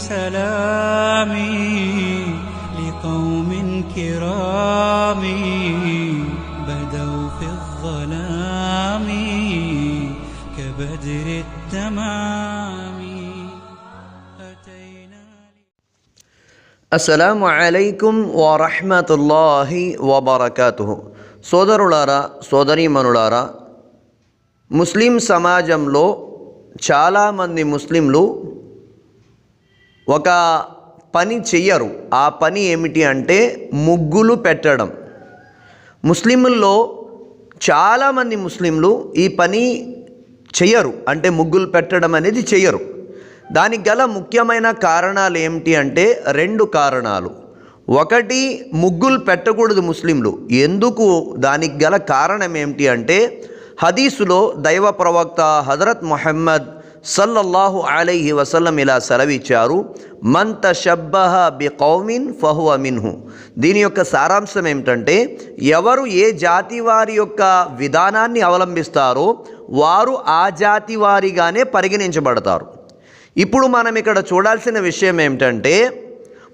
سلامي لقوم كرام بدوا في الظلام كبدر التمام أتينا అస్సలాము అలైకుం వరహమతుల్లాహి వబర్కాతుహు సోదరులారా సోదరీమణులారా ముస్లిం సమాజంలో చాలామంది ముస్లింలు ఒక పని చెయ్యరు. ఆ పని ఏమిటి అంటే ముగ్గులు పెట్టడం. ముస్లింల్లో చాలామంది ముస్లింలు ఈ పని చెయ్యరు. అంటే ముగ్గులు పెట్టడం అనేది చెయ్యరు. దానికి గల ముఖ్యమైన కారణాలు ఏమిటి అంటే రెండు కారణాలు. ఒకటి ముగ్గులు పెట్టకూడదు ముస్లింలు. ఎందుకు? దానికి గల కారణం ఏమిటి అంటే హదీసులో దైవ ప్రవక్త హజరత్ మొహమ్మద్ సల్లల్లాహు అలైహి వసల్లం ఇలా సెలవిచ్చారు మన్ తషబ్బహ బి కౌమిన్ ఫహువ మిన్హు. దీని యొక్క సారాంశం ఏమిటంటే ఎవరు ఏ జాతి వారి యొక్క విధానాన్ని అవలంబిస్తారో వారు ఆ జాతి వారిగానే పరిగణించబడతారు. ఇప్పుడు మనం ఇక్కడ చూడాల్సిన విషయం ఏమిటంటే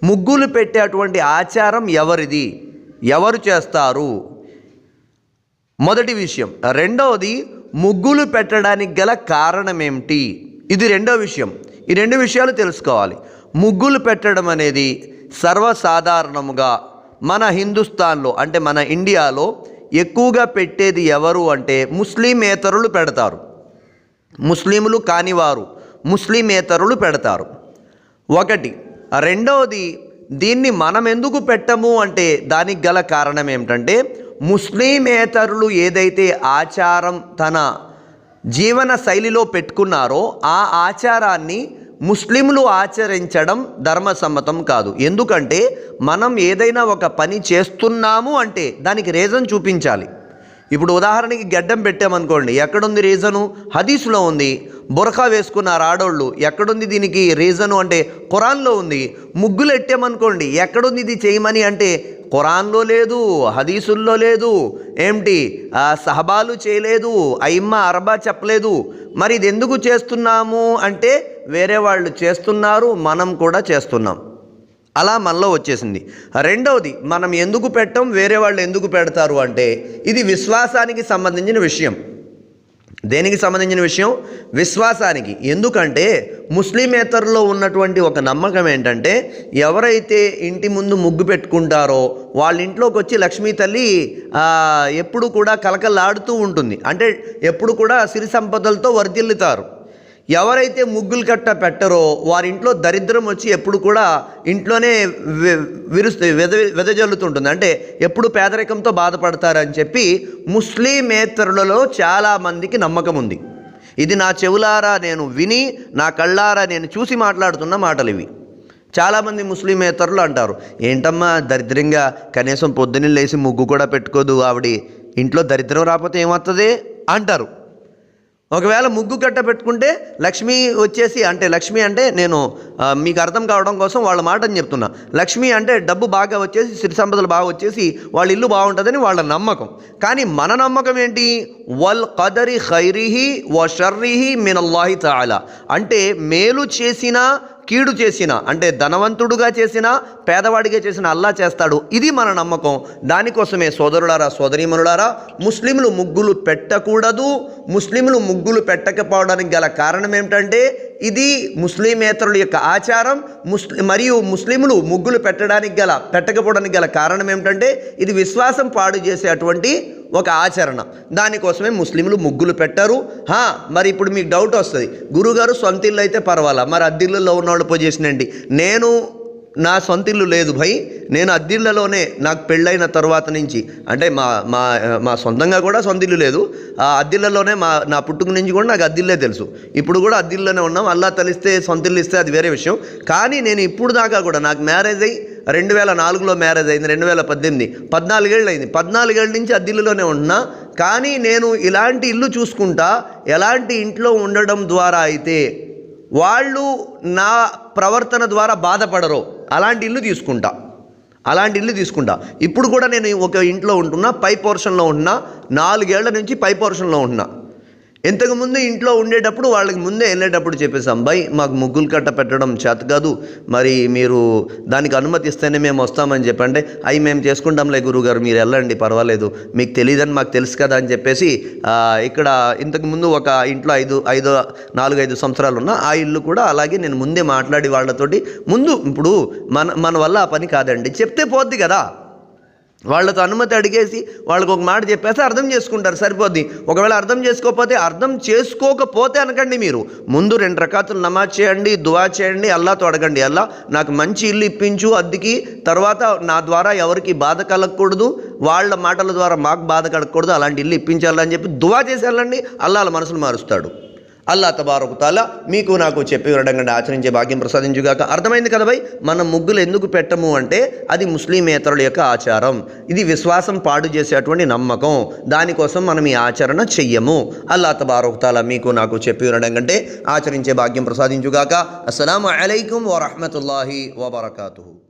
ముగ్గులు పెట్టేటువంటి ఆచారం ఎవరిది? ఎవరు చేస్తారు? మొదటి విషయం. రెండవది ముగ్గులు పెట్టడానికి గల కారణం ఏమిటి ఇది రెండో విషయం. ఈ రెండు విషయాలు తెలుసుకోవాలి. ముగ్గులు పెట్టడం అనేది సర్వసాధారణముగా మన హిందుస్థాన్లో అంటే మన ఇండియాలో ఎక్కువగా పెట్టేది ఎవరు అంటే ముస్లిమేతరులు పెడతారు. ముస్లింలు కానివారు ముస్లిమేతరులు పెడతారు. ఒకటి. రెండవది దీన్ని మనం ఎందుకు పెట్టము అంటే దానికి గల కారణం ఏమిటంటే ముస్లిమేతరులు ఏదైతే ఆచారం తన జీవన శైలిలో పెట్టుకున్నారో ఆ ఆచారాన్ని ముస్లింలు ఆచరించడం ధర్మసమ్మతం కాదు. ఎందుకంటే మనం ఏదైనా ఒక పని చేస్తున్నాము అంటే దానికి రీజన్ చూపించాలి. ఇప్పుడు ఉదాహరణకి గడ్డం పెట్టామనుకోండి ఎక్కడుంది రీజను హదీసులో ఉంది. బురఖా వేసుకున్నారు ఆడోళ్ళు ఎక్కడుంది దీనికి రీజను అంటే? ఖురాన్లో ఉంది. ముగ్గులు ఎట్టామనుకోండి ఎక్కడుంది ఇది చేయమని అంటే ఖురాన్లో లేదు హదీసుల్లో లేదు. ఏమిటి? ఆ, సహబాలు చేయలేదు అయిమ్మ అరబా చెప్పలేదు. మరి ఇది ఎందుకు చేస్తున్నాము అంటే వేరే వాళ్ళు చేస్తున్నారు మనం కూడా చేస్తున్నాం. అలా మనలో వచ్చేసింది. రెండవది మనం ఎందుకు పెట్టం వేరే వాళ్ళు ఎందుకు పెడతారు అంటే ఇది విశ్వాసానికి సంబంధించిన విషయం. దేనికి సంబంధించిన విషయం? విశ్వాసానికి. ఎందుకంటే ముస్లిమేతరులో ఉన్నటువంటి ఒక నమ్మకం ఏంటంటే ఎవరైతే ఇంటి ముందు ముగ్గు పెట్టుకుంటారో వాళ్ళ ఇంట్లోకి వచ్చి లక్ష్మీ తల్లి ఎప్పుడు కూడా కలకలాడుతూ ఉంటుంది. అంటే ఎప్పుడు కూడా సిరి సంపదలతో వర్ధిల్లుతారు. ఎవరైతే ముగ్గులు కట్ట పెట్టరో వారి ఇంట్లో దరిద్రం వచ్చి ఎప్పుడు కూడా ఇంట్లోనే వి- విరుస్తు వెద వెదజల్లుతుంటుంది. అంటే ఎప్పుడు పేదరికంతో బాధపడతారని చెప్పి ముస్లిమేతరులలో చాలామందికి నమ్మకం ఉంది. ఇది నా చెవులారా నేను విని నా కళ్ళారా నేను చూసి మాట్లాడుతున్న మాటలు ఇవి చాలామంది ముస్లిమేతరులు అంటారు ఏంటమ్మా దరిద్రంగా కనీసం పొద్దున్నే లేచి ముగ్గు కూడా పెట్టుకోదు ఆవిడ ఇంట్లో దరిద్రం రాకపోతే ఏమవుతుంది అంటారు. ఒకవేళ ముగ్గు కట్ట పెట్టుకుంటే లక్ష్మి వచ్చేసి అంటే లక్ష్మి అంటే నేను మీకు అర్థం కావడం కోసం వాళ్ళ మాటని చెప్తున్నా. లక్ష్మి అంటే డబ్బు బాగా వచ్చేసి సిరి సంపదలు బాగా వచ్చేసి వాళ్ళ ఇల్లు బాగుంటుందని వాళ్ళ నమ్మకం. కానీ మన నమ్మకం ఏంటి? వల్ కదరి ఖైరిహి వ షర్రిహి మినల్లాహి తాలా. అంటే మేలు చేసినా కీడు చేసిన అంటే ధనవంతుడుగా చేసిన పేదవాడిగా చేసిన అల్లా చేస్తాడు. ఇది మన నమ్మకం. దానికోసమే సోదరులారా సోదరీమనులారా ముస్లింలు ముగ్గులు పెట్టకూడదు. ముస్లింలు ముగ్గులు పెట్టకపోవడానికి గల కారణం ఏమిటంటే ఇది ముస్లిమేతరుల యొక్క ఆచారం. ముస్లి మరియు ముస్లింలు ముగ్గులు పెట్టడానికి గల పెట్టకపోవడానికి గల కారణం ఏమిటంటే ఇది విశ్వాసం పాడు చేసేటువంటి ఒక ఆచరణ. దానికోసమే ముస్లింలు ముగ్గులు పెట్టరు. హా మరి ఇప్పుడు మీకు డౌట్ వస్తుంది. గురుగారు సొంత ఇల్లు అయితే పర్వాలా? మరి అద్దిల్లులో ఉన్నవాళ్ళు పొజిషన్ అండి నేను నా సొంత ఇల్లు లేదు భయ్. నేను అద్దిళ్ళలోనే నాకు పెళ్ళైన తర్వాత నుంచి అంటే మా మా మా సొంతంగా కూడా సొంత ఇల్లు లేదు. ఆ అద్దిళ్ళలోనే మా నా పుట్టుక నుంచి కూడా నాకు అద్దిల్లే తెలుసు. ఇప్పుడు కూడా అద్దిల్లోనే ఉన్నాం. అల్లా తలిస్తే సొంత ఇల్లు ఇస్తే అది వేరే విషయం. కానీ నేను ఇప్పుడు దాకా కూడా నాకు మ్యారేజ్ అయ్యి రెండు వేల నాలుగులో మ్యారేజ్ అయింది రెండు వేల పద్దెనిమిది. పద్నాలుగేళ్ళు అయింది పద్నాలుగేళ్ళ నుంచి అద్దిల్లులోనే ఉన్నా కానీ నేను ఇలాంటి ఇల్లు చూసుకుంటా ఎలాంటి ఇంట్లో ఉండడం ద్వారా అయితే వాళ్ళు నా ప్రవర్తన ద్వారా బాధపడరు. అలాంటి ఇల్లు తీసుకుంటా. అలాంటి ఇల్లు తీసుకుంటా. ఇప్పుడు కూడా నేను ఒక ఇంట్లో ఉంటున్నా పై పోర్షన్లో ఉంటున్నా నాలుగేళ్ళ నుంచి పై పోర్షన్లో ఉంటున్నా. ఇంతకుముందు ఇంట్లో ఉండేటప్పుడు వాళ్ళకి ముందే వెళ్ళేటప్పుడు చెప్పేసాం బై మాకు ముగ్గులు కట్ట పెట్టడం చేత కాదు. మరి మీరు దానికి అనుమతి ఇస్తేనే మేము వస్తామని చెప్పండి. అవి మేము చేసుకుంటాంలే గురుగారు మీరు వెళ్ళండి పర్వాలేదు. మీకు తెలియదని మాకు తెలుసు కదా అని చెప్పేసి ఇక్కడ ఇంతకుముందు ఒక ఇంట్లో ఐదు ఐదు నాలుగు ఐదు సంవత్సరాలు ఉన్న ఆ ఇల్లు కూడా అలాగే నేను ముందే మాట్లాడి వాళ్ళతోటి ముందు ఇప్పుడు మన మన వల్ల ఆ పని కాదండి. చెప్తే పోద్ది కదా. వాళ్ళతో అనుమతి అడిగేసి వాళ్ళకు ఒక మాట చెప్పేసి అర్థం చేసుకుంటారు సరిపోద్ది. ఒకవేళ అర్థం చేసుకోకపోతే అర్థం చేసుకోకపోతే అనకండి మీరు. ముందు రెండు రకాతులు నమాజ్ చేయండి దువా చేయండి అల్లాతో అడగండి. అల్లా నాకు మంచి ఇల్లు ఇప్పించు అద్దెకి తర్వాత నా ద్వారా ఎవరికి బాధ కలగకూడదు వాళ్ళ మాటల ద్వారా మాకు బాధ కలగకూడదు అలాంటి ఇల్లు ఇప్పించాలని చెప్పి దువా చేసి వెళ్ళండి అల్లా వాళ్ళ మనసును మారుస్తాడు. అల్లా తబారకుతాల మీకు నాకు చెప్పి వినడంగా ఆచరించే భాగ్యం ప్రసాదించుగాక. అర్థమైంది కదా భయ్? మనం ముగ్గులు ఎందుకు పెట్టము అంటే అది ముస్లిమేతరుల యొక్క ఆచారం. ఇది విశ్వాసం పాడు చేసేటువంటి నమ్మకం. దానికోసం మనం ఈ ఆచరణ చెయ్యము. అల్లా తబారకుతాల మీకు నాకు చెప్పి వినడం కంటే ఆచరించే భాగ్యం ప్రసాదించుగాక. అస్సలం అలైకుం వరహమతుల్లాహి వబర్కూ